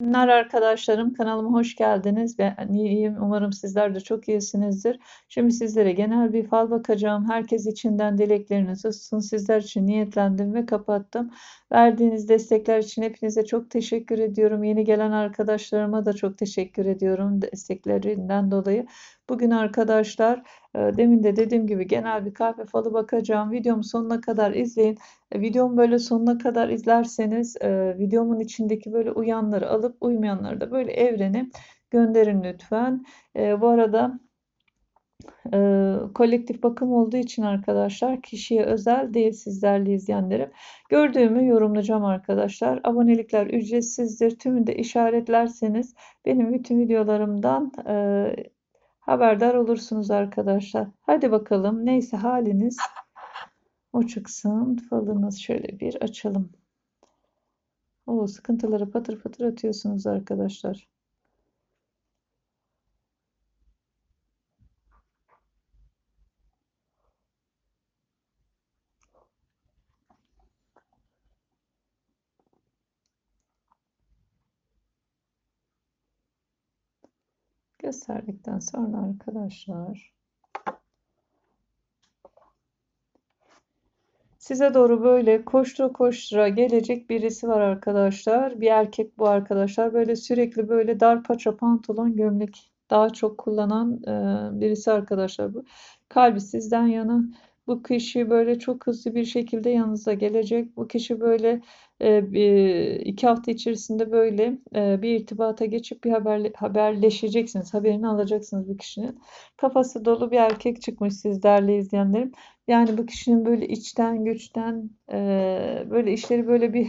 Günler arkadaşlarım, kanalıma hoş geldiniz. Ben iyiyim. Umarım sizler de çok iyisinizdir. Şimdi sizlere genel bir fal bakacağım. Herkes içinden dileklerini tutsun. Sizler için niyetlendim ve kapattım. Verdiğiniz destekler için hepinize çok teşekkür ediyorum. Yeni gelen arkadaşlarıma da çok teşekkür ediyorum desteklerinden dolayı. Bugün arkadaşlar e, demin de dediğim gibi genel bir kahve falı bakacağım. Videomu sonuna kadar izleyin. E, videomu böyle sonuna kadar izlerseniz e, videomun içindeki böyle uyanları alıp uymayanları da böyle evrene gönderin lütfen. Bu arada kolektif bakım olduğu için arkadaşlar kişiye özel değil sizlerle izleyenlerim. Gördüğümü yorumlayacağım arkadaşlar. Abonelikler ücretsizdir. Tümünü de işaretlerseniz benim bütün videolarımdan haberdar olursunuz arkadaşlar. Hadi bakalım neyse haliniz o çıksın. Falınız şöyle bir açalım. O sıkıntıları patır patır atıyorsunuz arkadaşlar. Gösterdikten sonra arkadaşlar size doğru böyle koştura koştura gelecek birisi var arkadaşlar. Bir erkek bu arkadaşlar. Böyle sürekli böyle dar paça pantolon gömlek daha çok kullanan birisi arkadaşlar bu. Kalbi sizden yana bu kişi böyle çok hızlı bir şekilde yanınıza gelecek. Bu kişi böyle e, iki hafta içerisinde böyle e, bir irtibata geçip bir haber, haberleşeceksiniz. Haberini alacaksınız bu kişinin. Kafası dolu bir erkek çıkmış siz değerli izleyenlerim. Yani bu kişinin böyle içten güçten e, böyle işleri böyle bir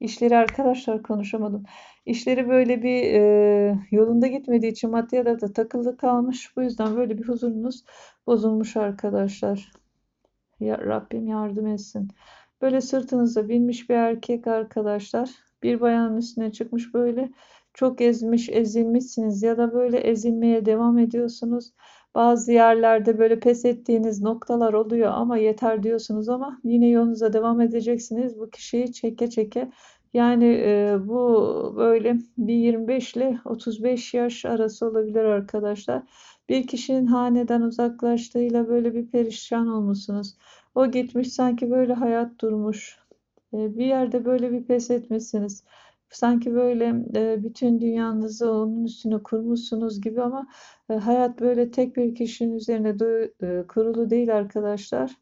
işleri arkadaşlar konuşamadım. İşleri böyle bir e, yolunda gitmediği için maddiyata da takılı kalmış. Bu yüzden böyle bir huzurunuz bozulmuş arkadaşlar. Ya Rabbim yardım etsin. Böyle sırtınıza binmiş bir erkek arkadaşlar. Bir bayanın üstüne çıkmış böyle. Çok ezmiş, ezilmişsiniz ya da böyle ezilmeye devam ediyorsunuz. Bazı yerlerde böyle pes ettiğiniz noktalar oluyor ama yeter diyorsunuz ama yine yolunuza devam edeceksiniz. Bu kişiyi çeke çeke yani e, bu böyle bir 25 ile 35 yaş arası olabilir arkadaşlar. Bir kişinin haneden uzaklaştığıyla böyle bir perişan olmuşsunuz. O gitmiş sanki böyle hayat durmuş. E, bir yerde böyle bir pes etmişsiniz. Sanki böyle e, bütün dünyanızı onun üstüne kurmuşsunuz gibi ama e, hayat böyle tek bir kişinin üzerine e, kurulu değil arkadaşlar.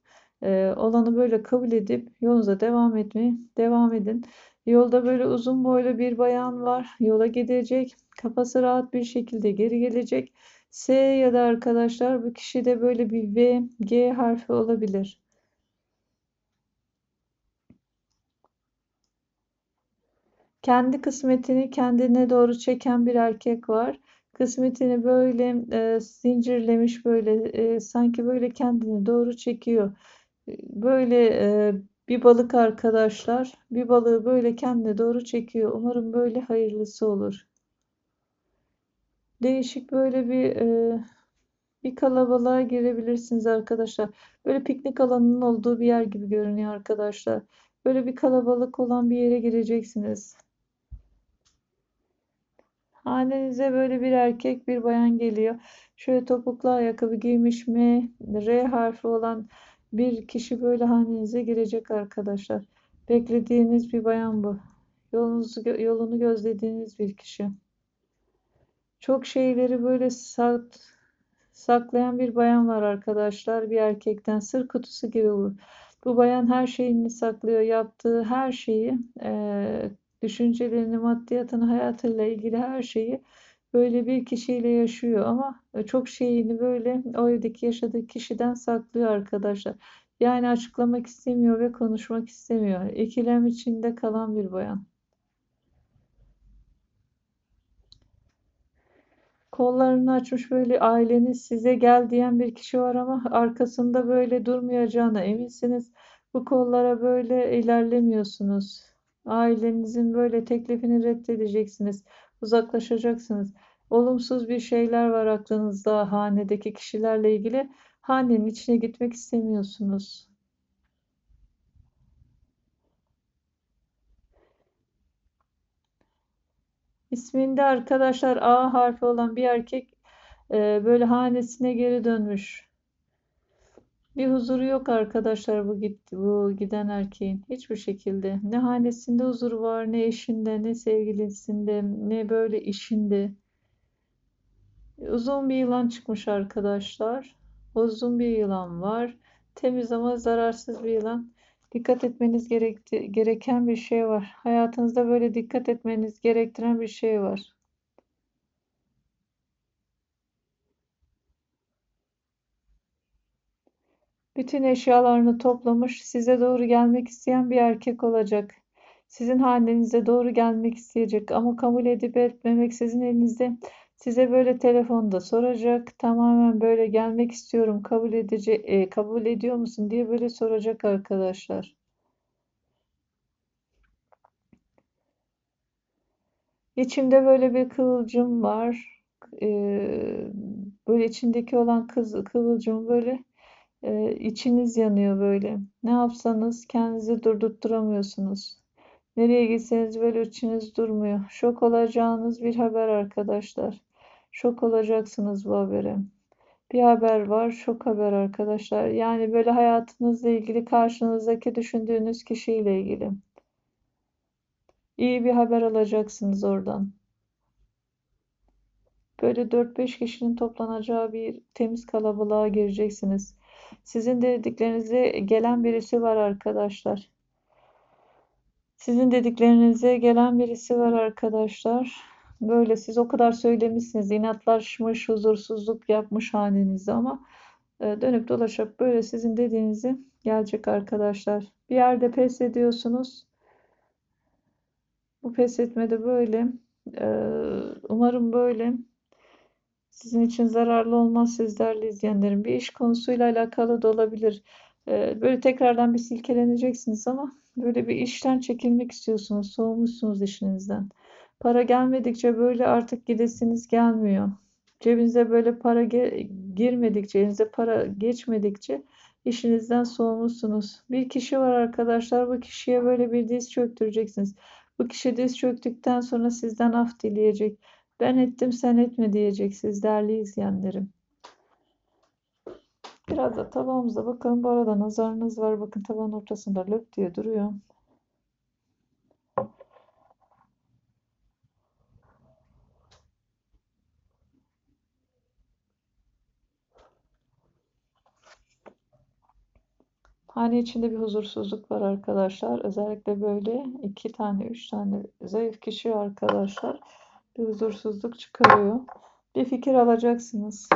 Olanı böyle kabul edip yolunuza devam etmeye devam edin. Yolda böyle uzun boylu bir bayan var. Yola gidecek. Kafası rahat bir şekilde geri gelecek. S ya da arkadaşlar bu kişi de böyle bir V, G harfi olabilir. Kendi kısmetini kendine doğru çeken bir erkek var. Kısmetini böyle e, zincirlemiş böyle e, sanki böyle kendini doğru çekiyor. Böyle e, bir balık arkadaşlar bir balığı böyle kendine doğru çekiyor. Umarım böyle hayırlısı olur. Değişik böyle bir e, bir kalabalığa girebilirsiniz arkadaşlar. Böyle piknik alanının olduğu bir yer gibi görünüyor arkadaşlar. Böyle bir kalabalık olan bir yere gireceksiniz. Hanenize böyle bir erkek bir bayan geliyor. Şöyle topuklu ayakkabı giymiş mi? R harfi olan bir kişi böyle hanenize girecek arkadaşlar. Beklediğiniz bir bayan bu. Yolunuzu, yolunu gözlediğiniz bir kişi. Çok şeyleri böyle sak, saklayan bir bayan var arkadaşlar. Bir erkekten sır kutusu gibi bu. Bu bayan her şeyini saklıyor. Yaptığı her şeyi, e, düşüncelerini, maddiyatını, hayatıyla ilgili her şeyi böyle bir kişiyle yaşıyor ama e, çok şeyini böyle o evdeki yaşadığı kişiden saklıyor arkadaşlar. Yani açıklamak istemiyor ve konuşmak istemiyor. İkilem içinde kalan bir bayan. Kollarını açmış böyle aileniz size gel diyen bir kişi var ama arkasında böyle durmayacağına eminsiniz. Bu kollara böyle ilerlemiyorsunuz. Ailenizin böyle teklifini reddedeceksiniz uzaklaşacaksınız. Olumsuz bir şeyler var aklınızda hanedeki kişilerle ilgili. Hanenin içine gitmek istemiyorsunuz. İsminde arkadaşlar A harfi olan bir erkek e, böyle hanesine geri dönmüş. Bir huzuru yok arkadaşlar bu gitti bu giden erkeğin hiçbir şekilde. Ne hanesinde huzuru var, ne eşinde, ne sevgilisinde, ne böyle işinde. Uzun bir yılan çıkmış arkadaşlar. Uzun bir yılan var. Temiz ama zararsız bir yılan. Dikkat etmeniz gerekti, gereken bir şey var. Hayatınızda böyle dikkat etmeniz gerektiren bir şey var. Bütün eşyalarını toplamış, size doğru gelmek isteyen bir erkek olacak. Sizin hanenize doğru gelmek isteyecek ama kabul edip etmemek sizin elinizde. Size böyle telefonda soracak. Tamamen böyle gelmek istiyorum. Kabul edici, e, kabul ediyor musun diye böyle soracak arkadaşlar. İçimde böyle bir kıvılcım var. Ee, böyle içindeki olan kız, kıvılcım böyle e, içiniz yanıyor böyle. Ne yapsanız kendinizi durdurtturamıyorsunuz. Nereye gitseniz böyle içiniz durmuyor. Şok olacağınız bir haber arkadaşlar. Şok olacaksınız bu habere. Bir haber var, şok haber arkadaşlar. Yani böyle hayatınızla ilgili karşınızdaki düşündüğünüz kişiyle ilgili. İyi bir haber alacaksınız oradan. Böyle 4-5 kişinin toplanacağı bir temiz kalabalığa gireceksiniz. Sizin dediklerinize gelen birisi var arkadaşlar. Sizin dediklerinize gelen birisi var arkadaşlar. Böyle siz o kadar söylemişsiniz, inatlaşmış, huzursuzluk yapmış hanenizde ama e, dönüp dolaşıp böyle sizin dediğinizi gelecek arkadaşlar. Bir yerde pes ediyorsunuz. Bu pes etmede böyle. E, umarım böyle. Sizin için zararlı olmaz siz değerli izleyenlerim. Bir iş konusuyla alakalı da olabilir. E, böyle tekrardan bir silkeleneceksiniz ama böyle bir işten çekilmek istiyorsunuz. Soğumuşsunuz işinizden. Para gelmedikçe böyle artık gidesiniz gelmiyor. Cebinize böyle para girmedikçe, elinize para geçmedikçe işinizden soğumuşsunuz. Bir kişi var arkadaşlar. Bu kişiye böyle bir diz çöktüreceksiniz. Bu kişi diz çöktükten sonra sizden af dileyecek. Ben ettim sen etme diyecek siz değerli izleyenlerim. Biraz da tabağımıza bakalım. Bu arada nazarınız var. Bakın tavanın ortasında löp diye duruyor. Hane içinde bir huzursuzluk var arkadaşlar. Özellikle böyle iki tane, üç tane zayıf kişi arkadaşlar bir huzursuzluk çıkarıyor. Bir fikir alacaksınız.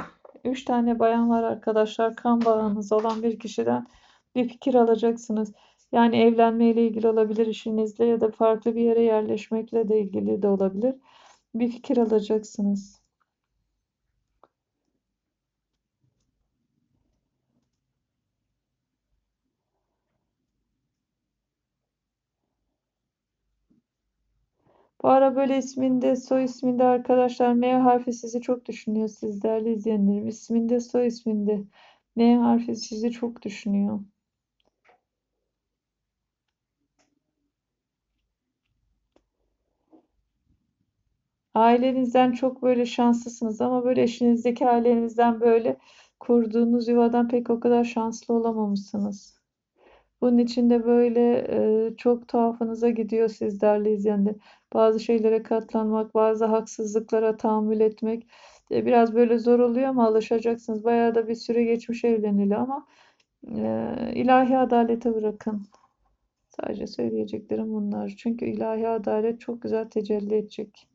Üç tane bayan var arkadaşlar. Kan bağınız olan bir kişiden bir fikir alacaksınız. Yani evlenmeyle ilgili olabilir işinizle ya da farklı bir yere yerleşmekle de ilgili de olabilir. Bir fikir alacaksınız. Bu ara böyle isminde, soy isminde arkadaşlar M harfi sizi çok düşünüyor siz değerli izleyenlerim. İsminde, soy isminde M harfi sizi çok düşünüyor. Ailenizden çok böyle şanslısınız ama böyle eşinizdeki ailenizden böyle kurduğunuz yuvadan pek o kadar şanslı olamamışsınız. Bunun için de böyle e, çok tuhafınıza gidiyor siz değerli izleyenler. Bazı şeylere katlanmak, bazı haksızlıklara tahammül etmek e, biraz böyle zor oluyor ama alışacaksınız. Bayağı da bir süre geçmiş evlenili ama e, ilahi adalete bırakın. Sadece söyleyeceklerim bunlar. Çünkü ilahi adalet çok güzel tecelli edecek.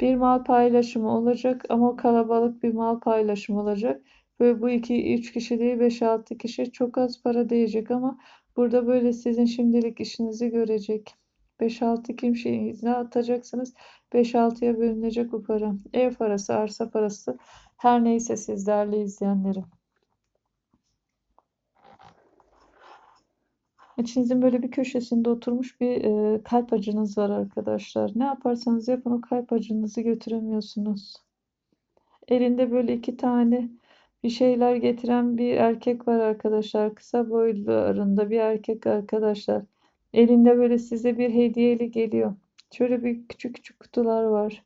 Bir mal paylaşımı olacak ama kalabalık bir mal paylaşımı olacak. Böyle bu iki üç kişi değil beş altı kişi çok az para diyecek ama burada böyle sizin şimdilik işinizi görecek. 5-6 kimseye atacaksınız. 5-6'ya bölünecek bu para. Ev parası, arsa parası her neyse siz değerli izleyenlerim. İçinizin böyle bir köşesinde oturmuş bir e, kalp acınız var arkadaşlar. Ne yaparsanız yapın o kalp acınızı götüremiyorsunuz. Elinde böyle iki tane bir şeyler getiren bir erkek var arkadaşlar. Kısa boylarında bir erkek arkadaşlar. Elinde böyle size bir hediyeli geliyor. Şöyle bir küçük küçük kutular var.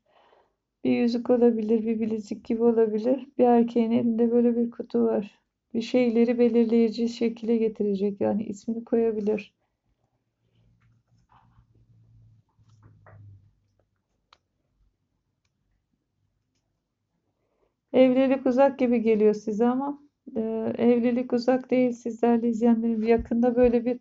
Bir yüzük olabilir, bir bilezik gibi olabilir. Bir erkeğin elinde böyle bir kutu var. Bir şeyleri belirleyici şekilde getirecek. Yani ismini koyabilir. Evlilik uzak gibi geliyor size ama e, evlilik uzak değil sizlerle izleyenlerim. Yakında böyle bir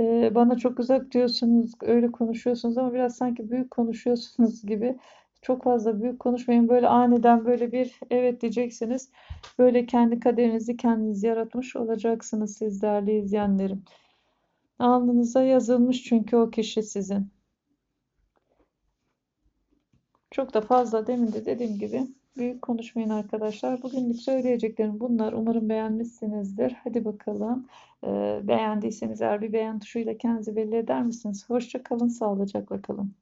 e, bana çok uzak diyorsunuz, öyle konuşuyorsunuz ama biraz sanki büyük konuşuyorsunuz gibi. Çok fazla büyük konuşmayın. Böyle aniden böyle bir evet diyeceksiniz. Böyle kendi kaderinizi kendiniz yaratmış olacaksınız sizlerle izleyenlerim. Alnınıza yazılmış çünkü o kişi sizin. Çok da fazla demin de dediğim gibi büyük konuşmayın arkadaşlar. Bugünlük söyleyeceklerim bunlar. Umarım beğenmişsinizdir. Hadi bakalım. Ee, beğendiyseniz eğer bir beğen tuşuyla kendinizi belli eder misiniz? Hoşça kalın, sağlıcakla kalın.